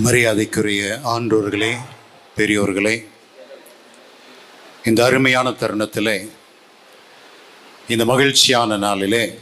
மரியாதைக்குரிய ஆண்டோர்களே பெரியோர்களே இந்த அருமையான தருணத்தில் இந்த மகிழ்ச்சியான நாளிலே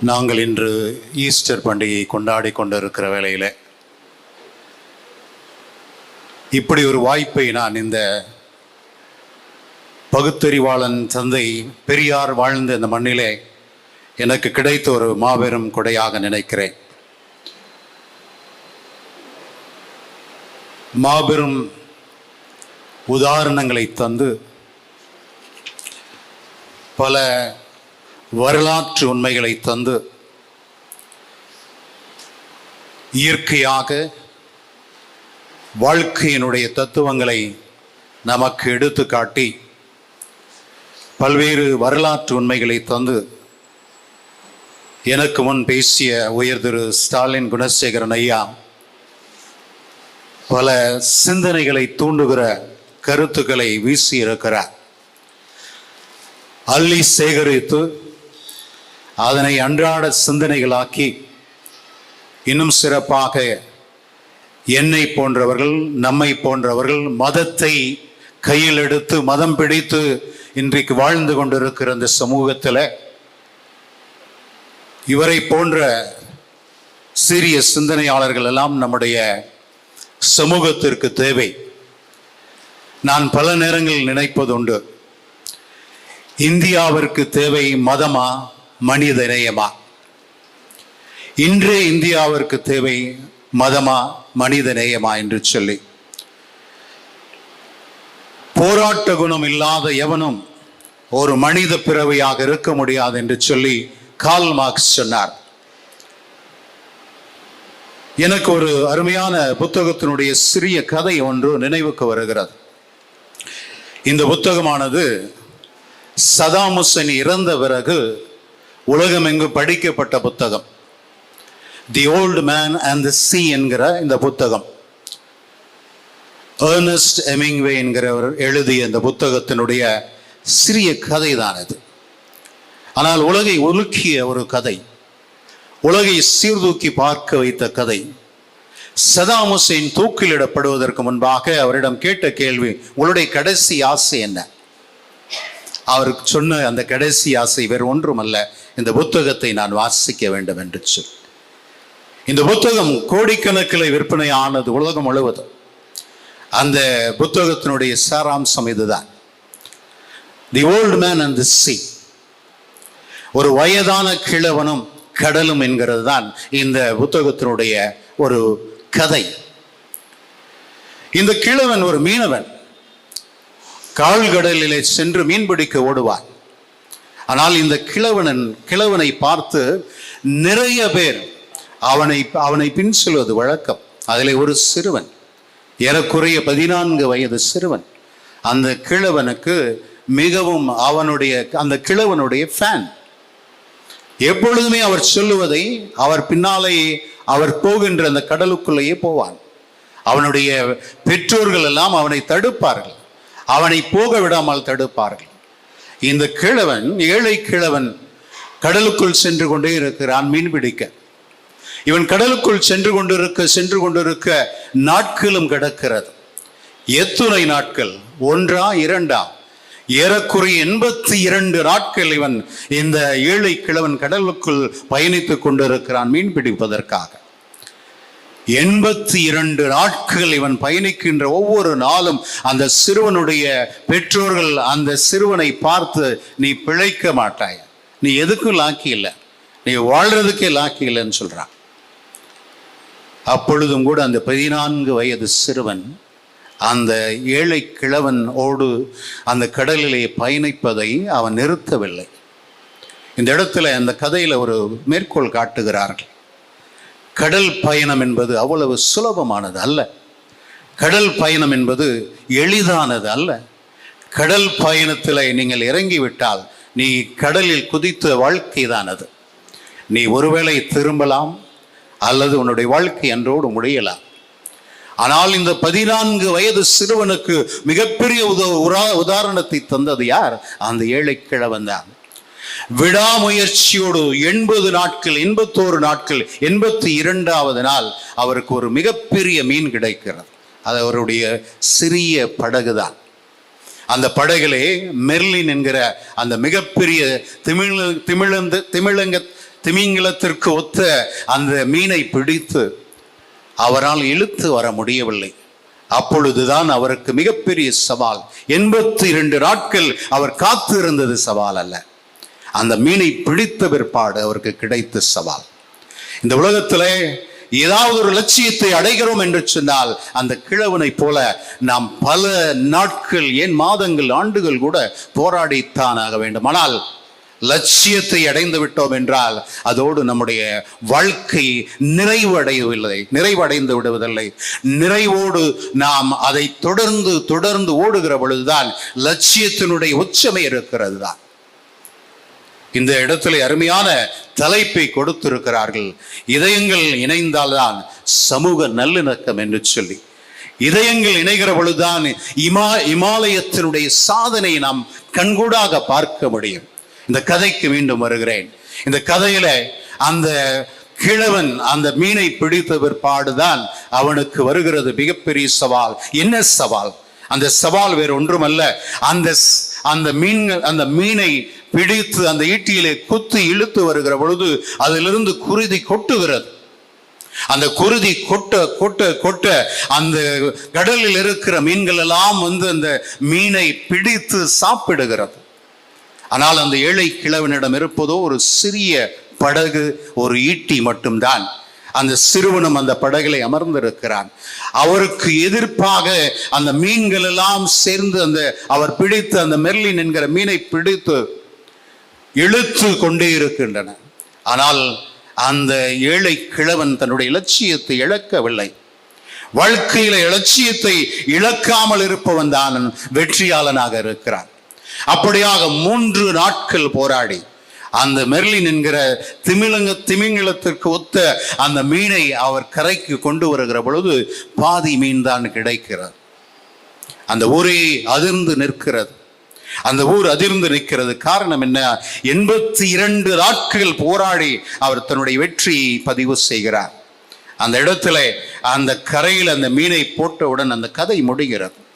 நாங்கள் இன்று ஈஸ்டர் பண்டிகையை கொண்டாடி கொண்டிருக்கிற வேளையில் இப்படி ஒரு வாய்ப்பை நான் இந்த பகுத்தறிவாளன் தந்தை பெரியார் வாழ்ந்த இந்த மண்ணிலே எனக்கு கிடைத்த ஒரு மாபெரும் கொடையாக நினைக்கிறேன். மாபெரும் உதாரணங்களை தந்து பல வரலாற்று உண்மைகளை தந்து இயற்கையாக வாழ்க்கையினுடைய தத்துவங்களை நமக்கு எடுத்து காட்டி பல்வேறு வரலாற்று உண்மைகளை தந்து எனக்கு முன் பேசிய உயர் திரு ஸ்டாலின் குணசேகரன் ஐயா பல சிந்தனைகளை தூண்டுகிற கருத்துக்களை வீசி இருக்கிறார் அள்ளி சேகரித்து அதனை அன்றாட சிந்தனைகளாக்கி இன்னும் சிறப்பாக என்னை போன்றவர்கள் நம்மை போன்றவர்கள் மதத்தை கையில் எடுத்து மதம் பிடித்து இன்றைக்கு வாழ்ந்து கொண்டிருக்கிற இந்த சமூகத்தில் இவரை போன்ற சிறிய சிந்தனையாளர்கள் எல்லாம் நம்முடைய சமூகத்திற்கு தேவை. நான் பல நேரங்களில் நினைப்பதுண்டு இந்தியாவிற்கு தேவை மதமா மனித நேயமா இன்றே இந்தியாவிற்கு தேவை மதமா மனித நேயமா என்று சொல்லி. போராட்ட குணம் இல்லாத எவனும் ஒரு மனித பிறவியாக இருக்க முடியாது என்று சொல்லி கால் மார்க்ஸ் சொன்னார். எனக்கு ஒரு அருமையான புத்தகத்தினுடைய சிறிய கதை ஒன்று நினைவுக்கு வருகிறது. இந்த புத்தகமானது சதாம் ஹுசைன் இறந்த பிறகு உலகமெங்கு படிக்கப்பட்ட புத்தகம். The old man and the sea என்கிற இந்த புத்தகம். ஏர்னஸ்ட் எமிங்வே என்கிறவர் எழுதிய இந்த புத்தகத்தினுடைய சிறிய கதை தான் இது. ஆனால் உலகை உலுக்கிய ஒரு கதை. உலகை சீர்தூக்கி பார்க்க வைத்த கதை. சதாம் ஹுசைன் தூக்கிலிடப்படுவதற்கு முன்பாக அவரிடம் கேட்ட கேள்வி உங்களுடைய கடைசி ஆசை என்ன? அவருக்கு சொன்ன அந்த கடைசி ஆசை வேறு ஒன்றுமல்ல இந்த புத்தகத்தை நான் வாசிக்க வேண்டும் என்று சொல். இந்த புத்தகம் கோடிக்கணக்கில் விற்பனை ஆனது உலகம் முழுவதும். அந்த புத்தகத்தினுடைய சாராம்சம் இதுதான். The old man and the sea ஒரு வயதான கிழவனும் கடலும் என்கிறது தான் இந்த புத்தகத்தினுடைய ஒரு கதை. இந்த கிழவன் ஒரு மீனவன். கால்கடலிலே சென்று மீன்பிடிக்க ஓடுவான். ஆனால் இந்த கிழவனன் கிழவனை பார்த்து நிறைய பேர் அவனை அவனை பின் செல்வது வழக்கம். அதிலே ஒரு சிறுவன் ஏறக்குறைய பதினான்கு வயது சிறுவன். அந்த கிழவனுக்கு மிகவும் அவனுடைய அந்த கிழவனுடைய ஃபேன் எப்பொழுதுமே அவர் சொல்லுவதை அவர் பின்னாலேயே அவர் போகின்ற அந்த கடலுக்குள்ளேயே போவான். அவனுடைய பெற்றோர்கள் எல்லாம் அவனை தடுப்பார்கள். அவனை போக விடாமல் தடுப்பார்கள். இந்த கிழவன் ஏழை கிழவன் கடலுக்குள் சென்று கொண்டே இருக்கிறான் மீன் பிடிக்க. இவன் கடலுக்குள் சென்று கொண்டிருக்க சென்று கொண்டிருக்க நாட்களும் கிடக்கிறது. எத்துணை நாட்கள் ஒன்றா இரண்டா? ஏறக்குறைய எண்பத்தி இரண்டு நாட்கள் இவன் இந்த ஏழை கிழவன் கடலுக்குள் பயணித்துக் கொண்டிருக்கிறான் மீன் பிடிப்பதற்காக. எண்பத்தி இரண்டு நாட்கள் இவன் பயணிக்கின்ற ஒவ்வொரு நாளும் அந்த சிறுவனுடைய பெற்றோர்கள் அந்த சிறுவனை பார்த்து நீ பிழைக்க மாட்டாய். நீ எதுக்கும் லாக்கி இல்லை. நீ வாழ்றதுக்கே லாக்கி இல்லைன்னு சொல்றான். அப்பொழுதும் கூட அந்த பதினான்கு வயது சிறுவன் அந்த ஏழை கிழவன் ஓடு அந்த கடலிலே பயணிப்பதை அவன் நிறுத்தவில்லை. இந்த இடத்துல அந்த கதையில் ஒரு மேற்கோள் காட்டுகிறார்கள். கடல் பயணம் என்பது அவ்வளவு சுலபமானது அல்ல. கடல் பயணம் என்பது எளிதானது அல்ல. கடல் பயணத்தில் நீங்கள் இறங்கிவிட்டால் நீ கடலில் குதித்த வாழ்க்கை தான் அது. நீ ஒருவேளை திரும்பலாம் அல்லது உன்னுடைய வாழ்க்கை அன்றோடு முடியலாம். ஆனால் இந்த பதினான்கு வயது சிறுவனுக்கு மிகப்பெரிய உத உதாரணத்தை தந்தது யார்? அந்த ஏழை கிழவன் தான் விடாமுயற்சியோடு எண்பது நாட்கள் எண்பத்தோரு நாட்கள் எண்பத்தி இரண்டாவது நாள் அவருக்கு ஒரு மிகப்பெரிய மீன் கிடைக்கிறது. அது அவருடைய சிறிய படகுதான். அந்த படகிலே மெர்லின் என்கிற அந்த மிகப்பெரிய திமிழ திமிழந்து திமிழங்க திமிங்கிலத்திற்கு ஒத்த அந்த மீனை பிடித்து அவரால் இழுத்து வர முடியவில்லை. அப்பொழுதுதான் அவருக்கு மிகப்பெரிய சவால். எண்பத்தி இரண்டு நாட்கள் அவர் காத்து இருந்தது சவால் அல்ல. அந்த மீனை பிடித்த பிற்பாடு அவருக்கு கிடைத்த சவால். இந்த உலகத்திலே ஏதாவது ஒரு லட்சியத்தை அடைகிறோம் என்று சொன்னால் அந்த கிழவனை போல நாம் பல நாட்கள் ஏன் மாதங்கள் ஆண்டுகள் கூட போராடித்தான் ஆக வேண்டும். ஆனால் லட்சியத்தை அடைந்து விட்டோம் என்றால் அதோடு நம்முடைய வாழ்க்கை நிறைவடையவில்லை நிறைவடைந்து விடுவதில்லை. நிறைவோடு நாம் அதை தொடர்ந்து தொடர்ந்து ஓடுகிற பொழுதுதான் லட்சியத்தினுடைய உச்சமை இருக்கிறது தான் இந்த இடத்துல அருமையான தலைப்பை கொடுத்திருக்கிறார்கள். இதயங்கள் இணைந்தால்தான் சமூக நல்லிணக்கம் என்று சொல்லி. இதயங்கள் இணைகிற பொழுதுதான் இமா இமாலயத்தினுடைய சாதனை நாம் கண்கூடாக பார்க்க முடியும். இந்த கதைக்கு மீண்டும் வருகிறேன். இந்த கதையில அந்த கிழவன் அந்த மீனை பிடித்த பிற்பாடுதான் அவனுக்கு வருகிறது மிகப்பெரிய சவால். என்ன சவால்? அந்த சவால் வேறு ஒன்றுமல்ல. அந்த ஸ்- அந்த மீன்கள் அந்த மீனை பிடித்து அந்த ஈட்டியிலே குத்து இழுத்து வருகிற பொழுது அதிலிருந்து குருதி கொட்டுகிறது. அந்த குருதி கொட்ட கொட்ட கொட்ட அந்த கடலில் இருக்கிற மீன்கள் எல்லாம் வந்து அந்த மீனை பிடித்து சாப்பிடுகிறது. ஆனால் அந்த ஏழை கிழவனிடம் இருப்பதோ ஒரு சிறிய படகு ஒரு ஈட்டி மட்டும்தான். அந்த சிறுவனும் அந்த படகிலே அமர்ந்திருக்கிறான். அவருக்கு எதிர்ப்பாக அந்த மீன்கள் எல்லாம் சேர்ந்து அந்த அவர் பிடித்து அந்த மெர்லின் என்கிற மீனை பிடித்து இழுத்து கொண்டே இருக்கின்றன. ஆனால் அந்த ஏழை கிழவன் தன்னுடைய இலட்சியத்தை இழக்கவில்லை. வாழ்க்கையில இலட்சியத்தை இழக்காமல் இருப்பவன் தான் வெற்றியாளனாக இருக்கிறான். அப்படியாக மூன்று நாட்கள் போராடி அந்த மெர்லின் என்கிற திமிழங்க திமிங்கிலத்திற்கு ஒத்த அந்த மீனை அவர் கரைக்கு கொண்டு வருகிற பொழுது பாதி மீன் தான் கிடைக்கிறது. அந்த ஊரே அதிர்ந்து நிற்கிறது. அந்த ஊர் அதிர்ந்து நிற்கிறது. காரணம் என்ன? எண்பத்தி இரண்டு நாட்கள் போராடி அவர் தன்னுடைய வெற்றியை பதிவு செய்கிறார். அந்த இடத்துல அந்த கரையில் அந்த மீனை போட்டவுடன் அந்த கதை முடிகிறது.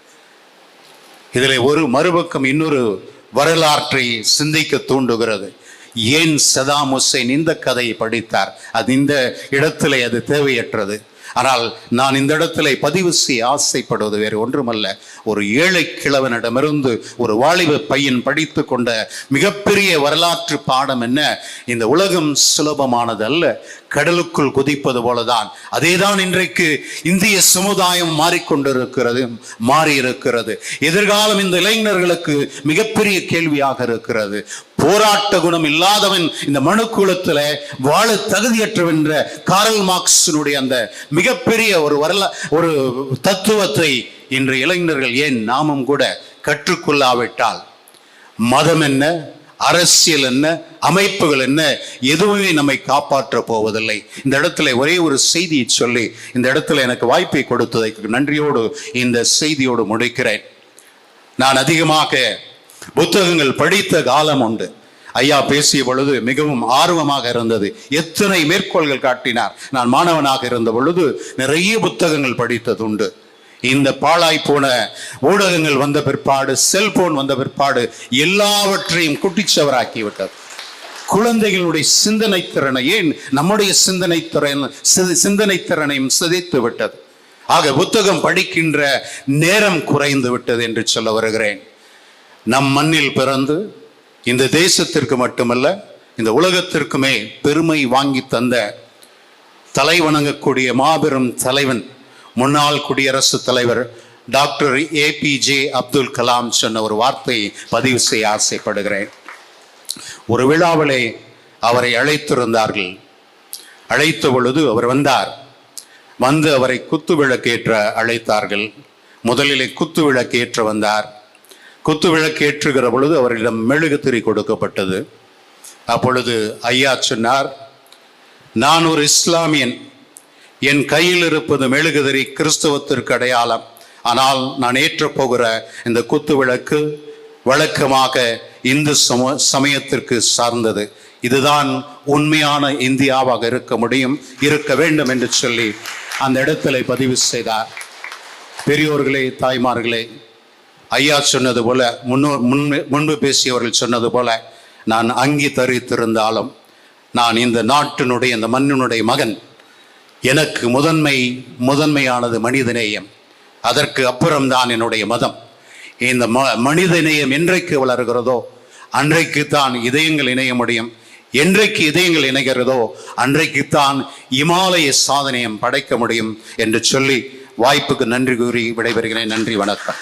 இதில் ஒரு மறுபக்கம் இன்னொரு வரலாற்றை சிந்திக்க தூண்டுகிறது. ஏன் சதாம் ஹுசைன் இந்த கதையை படித்தார்? அது இந்த இடத்திலே அது தேவையற்றது. ஆனால் நான் இந்த இடத்துல பதிவு செய்ய ஆசைப்படுவது வேறு ஒன்றுமல்ல. ஒரு ஏழை கிழவனிடமிருந்து ஒரு வாலிப பையன் படித்து கொண்ட மிகப்பெரிய வரலாற்று பாடம் என்ன? இந்த உலகம் சுலபமானது அல்ல கடலுக்குள் குதிப்பது போலதான். அதேதான் இன்றைக்கு இந்திய சமுதாயம் மாறிக்கொண்டிருக்கிறது மாறி இருக்கிறது எதிர்காலம் இந்த இளைஞர்களுக்கு மிகப்பெரிய கேள்வியாக இருக்கிறது. போராட்ட குணம் இல்லாதவன் இந்த மனுக்குலத்துல வாழ தகுதியற்றவன் என்ற காரல் மார்க்ஸினுடைய அந்த மிகப்பெரிய ஒரு வரலா ஒரு தத்துவத்தை இன்று இளைஞர்கள் ஏன் நாமும் கூட கற்றுக்கொள்ளாவிட்டால்? மதம் என்ன? அரசியல் என்ன? அமைப்புகள் என்ன? எதுவுமே நம்மை காப்பாற்ற போவதில்லை. இந்த இடத்துல ஒரே ஒரு செய்தியை சொல்லி இந்த இடத்துல எனக்கு வாய்ப்பை கொடுத்ததற்கு நன்றியோடு இந்த செய்தியோடு முடிக்கிறேன். நான் அதிகமாக புத்தகங்கள் படித்த காலம் உண்டு. ஐயா பேசிய பொழுது மிகவும் ஆர்வமாக இருந்தது. எத்தனை மேற்கோள்கள் காட்டினார். நான் மாணவனாக இருந்த பொழுது நிறைய புத்தகங்கள் படித்தது உண்டு இந்த பாழாய் போன ஊடகங்கள் வந்த பிற்பாடு செல்போன் வந்த பிற்பாடு எல்லாவற்றையும் குட்டிச்சவராக்கி விட்டது குழந்தைகளுடைய சிந்தனை திறனை ஏன் நம்முடைய சிந்தனை திறன் சிந்தனை திறனையும் சிதைத்து விட்டது. ஆக புத்தகம் படிக்கின்ற நேரம் குறைந்து விட்டது என்று சொல்ல வருகிறேன். நம் மண்ணில் பிறந்து இந்த தேசத்திற்கு மட்டுமல்ல இந்த உலகத்திற்குமே பெருமை வாங்கி தந்த தலை வணங்கக்கூடிய மாபெரும் தலைவன் முன்னாள் குடியரசுத் தலைவர் டாக்டர் ஏபிஜே அப்துல் கலாம் சொன்ன ஒரு வார்த்தையை பதிவு செய்ய ஆசைப்படுகிறேன். ஒரு விழாவிலே அவரை அழைத்திருந்தார்கள். அழைத்த பொழுது அவர் வந்தார். வந்து அவரை குத்து விளக்கேற்ற அழைத்தார்கள். முதலிலே குத்து விளக்கேற்ற வந்தார். குத்து விளக்கேற்றுகிற பொழுது அவரிடம் மெழுகுத்திரி கொடுக்கப்பட்டது. அப்பொழுது ஐயா சொன்னார் நான் ஒரு இஸ்லாமியன். என் கையில் இருப்பது மெழுகுதிரி கிறிஸ்தவத்திற்கு அடையாளம். ஆனால் நான் ஏற்றப்போகிற இந்த குத்து விளக்கு வழக்கமாக இந்து சம சமயத்திற்கு சார்ந்தது. இதுதான் உண்மையான இந்தியாவாக இருக்க முடியும் இருக்க வேண்டும் என்று சொல்லி அந்த இடத்துல பதிவு செய்தார். பெரியோர்களே தாய்மார்களே ஐயா சொன்னது போல முன்னோ முன்பு முன்பு பேசியவர்கள் சொன்னது போல நான் அங்கி தரித்திருந்தாலும் நான் இந்த நாட்டினுடைய இந்த மண்ணினுடைய மகன். எனக்கு முதன்மை முதன்மையானது மனிதநேயம். அதற்கு அப்புறம்தான் என்னுடைய மதம். இந்த ம மனிதநேயம் என்றைக்கு வளர்கிறதோ அன்றைக்கு தான் இதயங்கள் இணைய முடியும். என்றைக்கு இதயங்கள் இணைகிறதோ அன்றைக்குத்தான் இமாலய சாதனையம் படைக்க முடியும் என்று சொல்லி வாய்ப்புக்கு நன்றி கூறி விடைபெறுகிறேன். நன்றி வணக்கம்.